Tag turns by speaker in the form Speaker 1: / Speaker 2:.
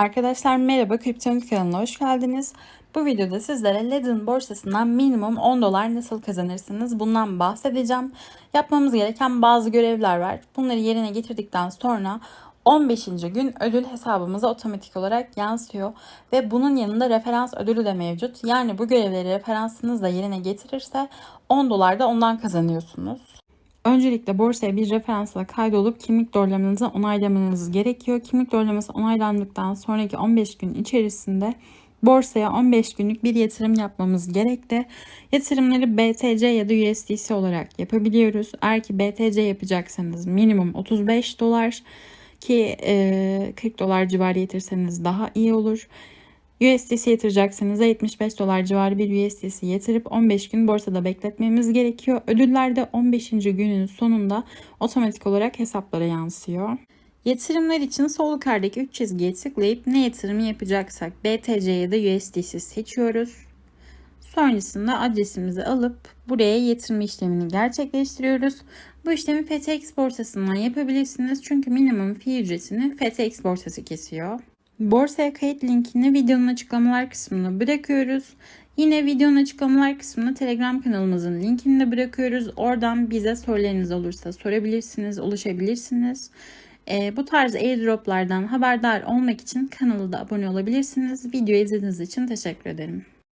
Speaker 1: Arkadaşlar merhaba Kriptonik kanalına hoş geldiniz. Bu videoda sizlere Ledin borsasından minimum 10 dolar nasıl kazanırsınız bundan bahsedeceğim. Yapmamız gereken bazı görevler var. Bunları yerine getirdikten sonra 15. gün ödül hesabımıza otomatik olarak yansıyor ve bunun yanında referans ödülü de mevcut. Yani bu görevleri referansınız da yerine getirirse 10 dolar da ondan kazanıyorsunuz. Öncelikle borsaya bir referansla kaydolup kimlik doğrulamanızı onaylamanız gerekiyor. Kimlik doğrulaması onaylandıktan sonraki 15 gün içerisinde borsaya 15 günlük bir yatırım yapmamız gerekli. Yatırımları BTC ya da USDC olarak yapabiliyoruz. Eğer ki BTC yapacaksanız minimum 35 dolar ki e, 40 dolar civarı yatırsanız daha iyi olur. USDC yatıracaksanız da 75 dolar civarı bir USDC yatırıp 15 gün borsada bekletmemiz gerekiyor. Ödüller de 15. günün sonunda otomatik olarak hesaplara yansıyor. Yatırımlar için sol yukarıdaki 3 çizgiye tıklayıp ne yatırımı yapacaksak BTC ya da USDC seçiyoruz. Sonrasında adresimizi alıp buraya yatırım işlemini gerçekleştiriyoruz. Bu işlemi FTX borsasından yapabilirsiniz çünkü minimum fee ücretini FTX borsası kesiyor. Borsaya kayıt linkini videonun açıklamalar kısmına bırakıyoruz. Yine videonun açıklamalar kısmına Telegram kanalımızın linkini de bırakıyoruz. Oradan bize sorularınız olursa sorabilirsiniz, ulaşabilirsiniz. Ee, bu tarz airdroplardan haberdar olmak için kanala da abone olabilirsiniz. Videoyu izlediğiniz için teşekkür ederim.